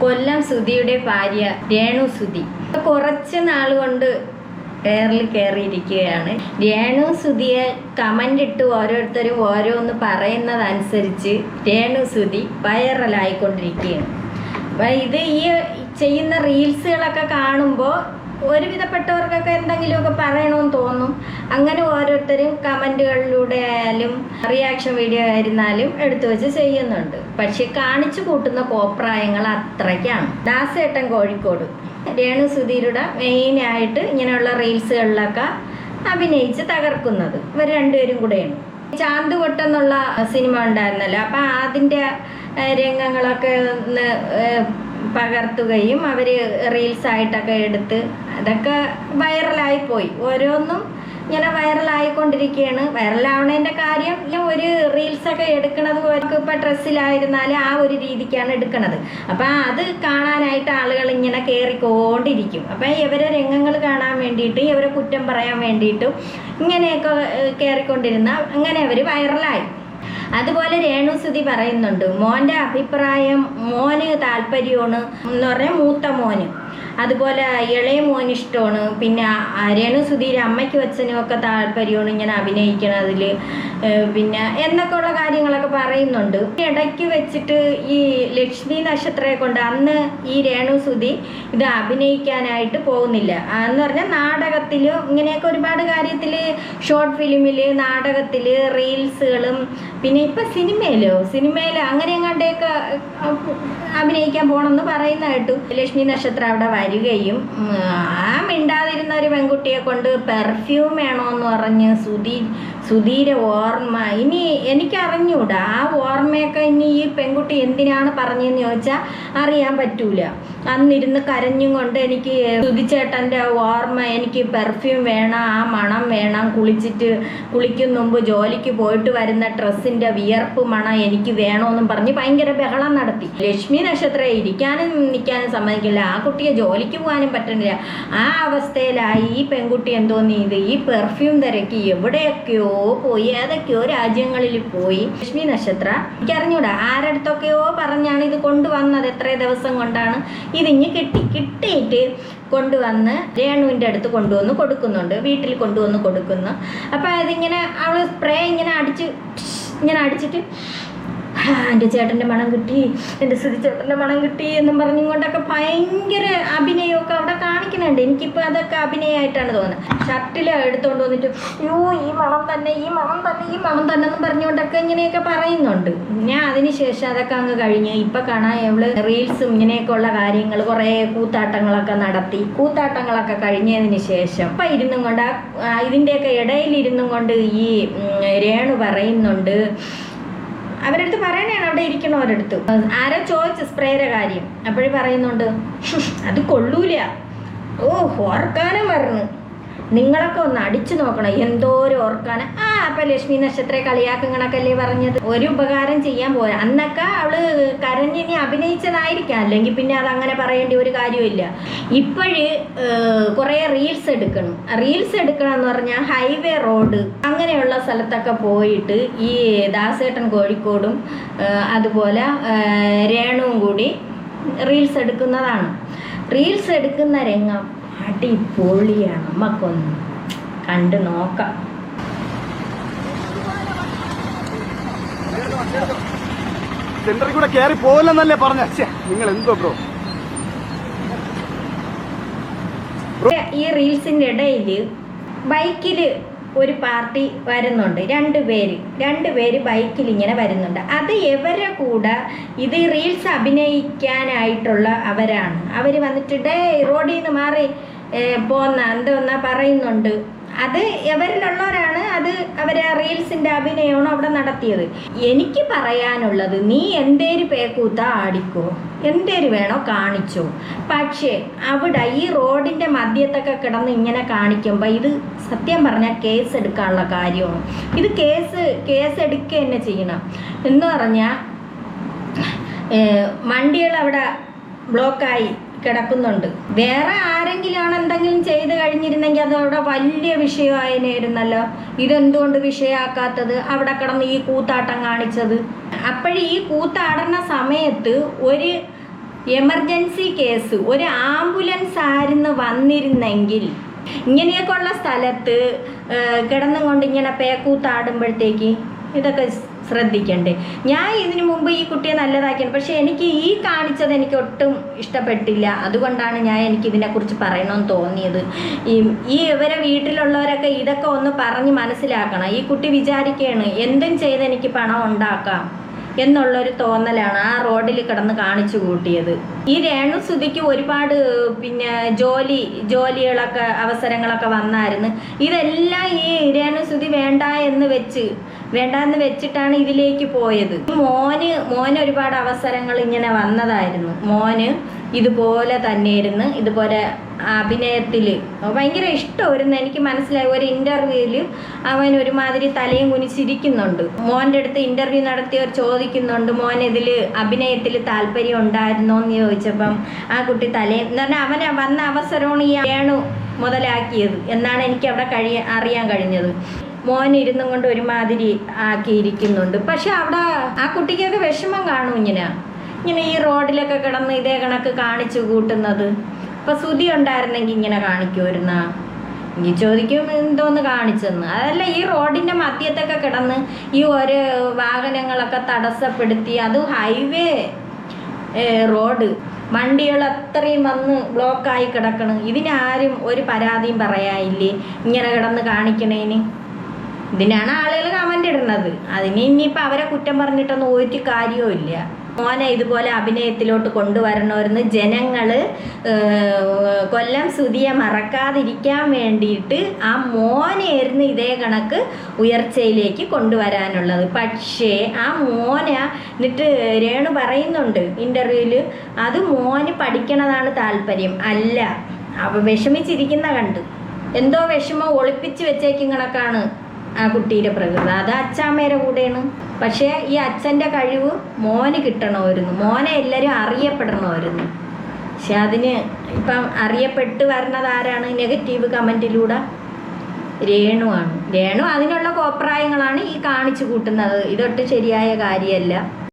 കൊല്ലം സുധിയുടെ ഭാര്യ രേണു സുധി. കുറച്ച് നാൾ കൊണ്ട് കയറിൽ കയറിയിരിക്കുകയാണ് രേണു സുധിയെ കമന്റ് ഇട്ട് ഓരോരുത്തരും ഓരോന്ന് പറയുന്നതനുസരിച്ച് രേണു സുധി വൈറലായിക്കൊണ്ടിരിക്കുകയാണ് അപ്പം ഇത് ഈ ചെയ്യുന്ന റീൽസുകളൊക്കെ കാണുമ്പോൾ ഒരുവിധപ്പെട്ടവർക്കൊക്കെ എന്തെങ്കിലുമൊക്കെ പറയണമെന്ന് തോന്നും. അങ്ങനെ ഓരോരുത്തരും കമന്റുകളിലൂടെ ആയാലും റിയാക്ഷൻ വീഡിയോ ആയിരുന്നാലും എടുത്തു വെച്ച് ചെയ്യുന്നുണ്ട്. പക്ഷെ കാണിച്ചു കൂട്ടുന്ന കോപ്രായങ്ങൾ അത്രയ്ക്കാണ്. ദാസേട്ടൻ കോഴിക്കോട്. രേണു സുധീരുടെ മെയിനായിട്ട് ഇങ്ങനെയുള്ള റീൽസുകളിലൊക്കെ അഭിനയിച്ച് തകർക്കുന്നത്. ഇവർ രണ്ടുപേരും കൂടെയാണ്. ചാന്ത് എന്നുള്ള സിനിമ ഉണ്ടായിരുന്നല്ലോ. അപ്പം അതിന്റെ രംഗങ്ങളൊക്കെ പകർത്തുകയും അവർ റീൽസായിട്ടൊക്കെ എടുത്ത് അതൊക്കെ വൈറലായി പോയി. ഓരോന്നും ഇങ്ങനെ വൈറലായിക്കൊണ്ടിരിക്കുകയാണ് വൈറലാവണതിന്റെ കാര്യം ഒരു റീൽസൊക്കെ എടുക്കണത് ഇപ്പോൾ ഡ്രസ്സിലായിരുന്നാൽ ആ ഒരു രീതിക്കാണ് എടുക്കണത്. അപ്പം അത് കാണാനായിട്ട് ആളുകൾ ഇങ്ങനെ കയറിക്കൊണ്ടിരിക്കും അപ്പം ഇവരെ രംഗങ്ങൾ കാണാൻ വേണ്ടിയിട്ട് ഇവരെ കുറ്റം പറയാൻ വേണ്ടിയിട്ടും ഇങ്ങനെയൊക്കെ കയറിക്കൊണ്ടിരുന്ന അങ്ങനെ അവർ വൈറലായി അതുപോലെ രേണുസുതി പറയുന്നുണ്ട് മോന്റെ അഭിപ്രായം മോന് താല്പര്യമാണ് എന്ന് പറഞ്ഞാൽ മൂത്ത മോന്. അതുപോലെ ഇളയ മോൻ ഇഷ്ടമാണ്. പിന്നെ രേണു സുധീര അമ്മയ്ക്ക് അച്ഛനും ഒക്കെ താല്പര്യമാണ് ഇങ്ങനെ അഭിനയിക്കണതിൽ പിന്നെ എന്നൊക്കെ ഉള്ള കാര്യങ്ങളൊക്കെ പറയുന്നുണ്ട്. ഇടയ്ക്ക് വെച്ചിട്ട് ഈ ലക്ഷ്മി നക്ഷത്രയെ കൊണ്ട് അന്ന് ഈ രേണു സുധി ഇത് അഭിനയിക്കാനായിട്ട് പോകുന്നില്ല. എന്ന് പറഞ്ഞാൽ നാടകത്തിൽ ഇങ്ങനെയൊക്കെ ഒരുപാട് കാര്യത്തിൽ ഷോർട്ട് ഫിലിമിൽ നാടകത്തിൽ റീൽസുകളും പിന്നെ ഇപ്പം സിനിമയിലോ സിനിമയിൽ അങ്ങനെ എങ്ങാണ്ടൊക്കെ അഭിനയിക്കാൻ പോകണമെന്ന് പറയുന്ന കേട്ടു ലക്ഷ്മി നക്ഷത്രം അവിടെ വരികയും ആ മിണ്ടാതിരുന്ന ഒരു പെൺകുട്ടിയെ കൊണ്ട് പെർഫ്യൂം വേണമെന്ന് പറഞ്ഞ് സുധീ സുധീര ഓർമ്മ. ഇനി എനിക്കറിഞ്ഞൂടാ ആ ഓർമ്മയൊക്കെ ഇനി ഈ പെൺകുട്ടി എന്തിനാണ് പറഞ്ഞതെന്ന് ചോദിച്ചാൽ അറിയാൻ പറ്റൂല. അന്നിരുന്ന് കരഞ്ഞും കൊണ്ട് എനിക്ക് സുധിച്ചേട്ടന്റെ ഓർമ്മ എനിക്ക് പെർഫ്യൂം വേണം ആ മണം വേണം കുളിച്ചിട്ട് കുളിക്കും മുമ്പ് ജോലിക്ക് പോയിട്ട് വരുന്ന ഡ്രസ്സിന്റെ വിയർപ്പ് മണം എനിക്ക് വേണമെന്നും പറഞ്ഞ് ഭയങ്കര ബഹളം നടത്തി. ലക്ഷ്മി നക്ഷത്രം ഇരിക്കാനും നിൽക്കാനും സമ്മതിക്കില്ല ആ കുട്ടിയെ ജോലിക്ക് പോകാനും പറ്റുന്നില്ല ആ അവസ്ഥയിലായി ഈ പെൺകുട്ടി എന്തോന്നി ഇത് ഈ പെർഫ്യൂം തിരക്കി എവിടെയൊക്കെയോ പോയി ഏതൊക്കെയോ രാജ്യങ്ങളിൽ പോയി. ലക്ഷ്മി നക്ഷത്ര എനിക്കറിഞ്ഞൂടാ ആരടുത്തൊക്കെയോ പറഞ്ഞാണ് ഇത് കൊണ്ടുവന്നത് എത്ര ദിവസം കൊണ്ടാണ് ഇതിഞ്ഞ് കിട്ടി. കിട്ടിയിട്ട് കൊണ്ടുവന്ന് രേണുവിന്റെ അടുത്ത് കൊണ്ടുവന്ന് കൊടുക്കുന്നുണ്ട് വീട്ടിൽ കൊണ്ടുവന്ന് കൊടുക്കുന്നു. അപ്പോൾ അതിങ്ങനെ അവൾ സ്പ്രേ ഇങ്ങനെ അടിച്ച് ഇങ്ങനെ അടിച്ചിട്ട് "ആ, എന്റെ ചേട്ടന്റെ മണം കിട്ടി എന്റെ സ്ഥിതി ചേട്ടന്റെ മണം കിട്ടി എന്നും പറഞ്ഞും കൊണ്ടൊക്കെ ഭയങ്കര അഭിനയമൊക്കെ അവിടെ കാണിക്കുന്നുണ്ട് എനിക്കിപ്പോൾ അതൊക്കെ അഭിനയമായിട്ടാണ് തോന്നുന്നത്. ഷർട്ടിൽ എടുത്തുകൊണ്ട് വന്നിട്ട് യോ ഈ മണം തന്നെ ഈ മണം തന്നെ ഈ മണം തന്നെ എന്ന് പറഞ്ഞുകൊണ്ടൊക്കെ ഇങ്ങനെയൊക്കെ പറയുന്നുണ്ട്. ഞാൻ അതിന് ശേഷം അതൊക്കെ അങ്ങ് കഴിഞ്ഞ്. ഇപ്പം കാണാൻ ഇവൾ റീൽസും ഇങ്ങനെയൊക്കെ ഉള്ള കാര്യങ്ങൾ കുറേ കൂത്താട്ടങ്ങളൊക്കെ നടത്തി. കൂത്താട്ടങ്ങളൊക്കെ കഴിഞ്ഞതിന് ശേഷം ഇപ്പം ഇരുന്നും കൊണ്ട് ഇതിന്റെയൊക്കെ ഇടയിൽ ഇരുന്നും കൊണ്ട് ഈ രേണു പറയുന്നുണ്ട്. അവരടുത്ത് പറയണേണ് അവിടെ ഇരിക്കണവരടുത്ത്. ആരോ ചോദിച്ചു സ്പ്രേയുടെ കാര്യം. അപ്പോഴും പറയുന്നുണ്ട് "ഹും, അത് കൊള്ളൂല. ഓ ഓർക്കാനും പറഞ്ഞു നിങ്ങളൊക്കെ ഒന്ന് അടിച്ചു നോക്കണം. എന്തോരം ഓർക്കാന. ആ അപ്പൊ ലക്ഷ്മി നക്ഷത്ര കളിയാക്കങ്ങളൊക്കെ പറഞ്ഞത്? ഒരു ഉപകാരം ചെയ്യാൻ പോയ അന്നൊക്കെ അവൾ കരഞ്ഞിനി അഭിനയിച്ചതായിരിക്കാം. അല്ലെങ്കിൽ പിന്നെ അത് അങ്ങനെ പറയേണ്ട ഒരു കാര്യമില്ല ഇപ്പോഴ് കുറേ റീൽസ് എടുക്കണം. റീൽസ് എടുക്കണം എന്ന് പറഞ്ഞാൽ ഹൈവേ റോഡ് അങ്ങനെയുള്ള സ്ഥലത്തൊക്കെ പോയിട്ട് ഈ ദാസേട്ടൻ കോഴിക്കോടും അതുപോലെ രേണുവും കൂടി റീൽസ് എടുക്കുന്നതാണ്. റീൽസ് എടുക്കുന്ന രംഗം അടിപൊളിയാണ്. നമുക്കൊന്ന് കണ്ടു നോക്കാം. സെന്ററിൽ കൂടെ കയറി പോകില്ലെന്നല്ലേ പറഞ്ഞ? നിങ്ങൾ എന്തോ ബ്രോ ഈ റീൽസിന്റെ ഇടയിൽ ബൈക്കിൽ ഒരു പാർട്ടി വരുന്നുണ്ട്. രണ്ട് പേര്. രണ്ട് പേര് ബൈക്കിൽ ഇങ്ങനെ വരുന്നുണ്ട്. അത് എവരെ കൂടെ? ഇത് റീൽസ് അഭിനയിക്കാനായിട്ടുള്ള അവരാണ്. അവർ വന്നിട്ട് ഡേ റോഡിൽ നിന്ന് മാറി പോന്ന എന്തോന്നാ പറയുന്നുണ്ട്. അത് എവരിലുള്ളവരാണ് അത് അവരെ റീൽസിന്റെ അഭിനയമാണ് അവിടെ നടത്തിയത്. എനിക്ക് പറയാനുള്ളത് നീ എന്തേര് പേക്കൂത്ത ആടിക്കോ എന്തേര് വേണോ കാണിച്ചോ. പക്ഷേ അവിടെ ഈ റോഡിന്റെ മധ്യത്തൊക്കെ കിടന്ന് ഇങ്ങനെ കാണിക്കുമ്പോൾ ഇത് സത്യം പറഞ്ഞാൽ കേസ് എടുക്കാനുള്ള കാര്യമാണ്. ഇത് കേസ് കേസ് എടുക്കുക തന്നെ ചെയ്യണം. എന്ന് പറഞ്ഞാൽ വണ്ടികൾ അവിടെ ബ്ലോക്കായി കിടക്കുന്നുണ്ട്. വേറെ ആരെങ്കിലും ആണ് എന്തെങ്കിലും ചെയ്ത് കഴിഞ്ഞിരുന്നെങ്കിൽ അത് അവിടെ വലിയ വിഷയമായിരുന്നല്ലോ ഇതെന്തുകൊണ്ട് വിഷയമാക്കാത്തത് അവിടെ കിടന്ന് ഈ കൂത്താട്ടം കാണിച്ചത്. അപ്പോഴീ ഈ കൂത്താടുന്ന സമയത്ത് ഒരു എമർജൻസി കേസ് ഒരു ആംബുലൻസ് ആയിരുന്നു വന്നിരുന്നെങ്കിൽ ഇങ്ങനെയൊക്കെ ഉള്ള സ്ഥലത്ത് കിടന്നും കൊണ്ട് ഇങ്ങനെ പേക്കൂത്താടുമ്പോഴത്തേക്ക് ഇതൊക്കെ ശ്രദ്ധിക്കണ്ടേ. ഞാൻ ഇതിനു മുമ്പ് ഈ കുട്ടിയെ നല്ലതാക്കിയാണ്. പക്ഷെ എനിക്ക് ഈ കാണിച്ചത് എനിക്ക് ഒട്ടും ഇഷ്ടപ്പെട്ടില്ല. അതുകൊണ്ടാണ് ഞാൻ എനിക്ക് ഇതിനെക്കുറിച്ച് പറയണമെന്ന് തോന്നിയത്. ഈ ഈ ഇവരെ വീട്ടിലുള്ളവരൊക്കെ ഇതൊക്കെ ഒന്ന് പറഞ്ഞ് മനസ്സിലാക്കണം. ഈ കുട്ടി വിചാരിക്കുകയാണ് എന്തും ചെയ്ത് എനിക്ക് പണം ഉണ്ടാക്കാം എന്നുള്ളൊരു തോന്നലാണ് ആ റോഡിൽ കിടന്ന് കാണിച്ചു കൂട്ടിയത്. ഈ രേണു സുധിക്ക് ഒരുപാട് പിന്നെ ജോലി ജോലികളൊക്കെ അവസരങ്ങളൊക്കെ വന്നായിരുന്നു. ഇതെല്ലാം ഈ രേണു സുധി വേണ്ട എന്ന് വെച്ച് വേണ്ട എന്ന് വെച്ചിട്ടാണ് ഇതിലേക്ക് പോയത്. മോന് മോന് ഒരുപാട് അവസരങ്ങൾ ഇങ്ങനെ വന്നതായിരുന്നു. മോന് ഇതുപോലെ തന്നെയായിരുന്നു. ഇതുപോലെ അഭിനയത്തിൽ ഭയങ്കര ഇഷ്ടമായിരുന്നു. എനിക്ക് മനസ്സിലായി. ഒരു ഇന്റർവ്യൂവിൽ അവൻ ഒരുമാതിരി തലയും കുനിച്ചിരിക്കുന്നുണ്ട്. മോന്റെ അടുത്ത് ഇന്റർവ്യൂ നടത്തിയവർ ചോദിക്കുന്നുണ്ട് മോൻ ഇതിൽ അഭിനയത്തിൽ താല്പര്യം ഉണ്ടായിരുന്നോ? എന്ന് ചോദിച്ചപ്പം ആ കുട്ടി തലയും എന്ന് പറഞ്ഞാൽ അവനെ വന്ന അവസരമാണ് ഈ വേണു മുതലാക്കിയത് എന്നാണ് എനിക്ക് അവിടെ കഴിയ അറിയാൻ കഴിഞ്ഞത്. മോൻ ഇരുന്നും കൊണ്ട് ഒരുമാതിരി ആക്കിയിരിക്കുന്നുണ്ട്. പക്ഷെ അവിടെ ആ കുട്ടിക്കൊക്കെ വിഷമം കാണും ഇങ്ങനെ. ഇങ്ങനെ ഈ റോഡിലൊക്കെ കിടന്ന് ഇതേ കണക്ക് കാണിച്ചു കൂട്ടുന്നത്. ഇപ്പൊ ശ്രുതി ഉണ്ടായിരുന്നെങ്കിൽ ഇങ്ങനെ കാണിക്കുമായിരുന്ന? ഇനി ചോദിക്കും എന്തോന്ന് കാണിച്ചെന്ന്. അതല്ല ഈ റോഡിന്റെ മധ്യത്തൊക്കെ കിടന്ന് ഈ ഒരു വാഹനങ്ങളൊക്കെ തടസ്സപ്പെടുത്തി. അത് ഹൈവേ റോഡ്. വണ്ടികൾ അത്രയും വന്ന് ബ്ലോക്കായി കിടക്കണം. ഇതിനാരും ഒരു പരാതിയും പറയാനില്ലേ? ഇങ്ങനെ കിടന്ന് കാണിക്കണേന്. ഇതിനാണ് ആളുകൾ കമന്റ് ഇടുന്നത്. അതിന് ഇനിയിപ്പോൾ അവരെ കുറ്റം പറഞ്ഞിട്ടൊന്നും ഒരു കാര്യവും ഇല്ല. മോനെ ഇതുപോലെ അഭിനയത്തിലോട്ട് കൊണ്ടുവരണമെന്ന് ജനങ്ങൾ കൊല്ലം സുതിയെ മറക്കാതിരിക്കാൻ വേണ്ടിയിട്ട് ആ മോനെയായിരുന്നു ഇതേ കണക്ക് ഉയർച്ചയിലേക്ക് കൊണ്ടുവരാനുള്ളത്. പക്ഷേ ആ മോന എന്നിട്ട് രേണു പറയുന്നുണ്ട് ഇന്റർവ്യൂവിൽ അത് മോന് പഠിക്കണതാണ് താല്പര്യം. അല്ല അവ വിഷമിച്ചിരിക്കുന്ന കണ്ട്. എന്തോ വിഷമം ഒളിപ്പിച്ച് വെച്ചേക്കും കണക്കാണ് ആ കുട്ടിയുടെ പ്രകൃതി. അത് അച്ചാമ്മയുടെ കൂടെയാണ്. പക്ഷേ ഈ അച്ഛന്റെ കഴിവ് മോന് കിട്ടണമായിരുന്നു. മോനെ എല്ലാവരും അറിയപ്പെടണമായിരുന്നു. പക്ഷെ അതിന് ഇപ്പം അറിയപ്പെട്ട് വരണത് ആരാണ്? നെഗറ്റീവ് കമന്റിലൂടെ രേണുവാണ് രേണു അതിനുള്ള കോപ്രായങ്ങളാണ് ഈ കാണിച്ചു കൂട്ടുന്നത്. ഇതൊട്ട് ശരിയായ കാര്യമല്ല.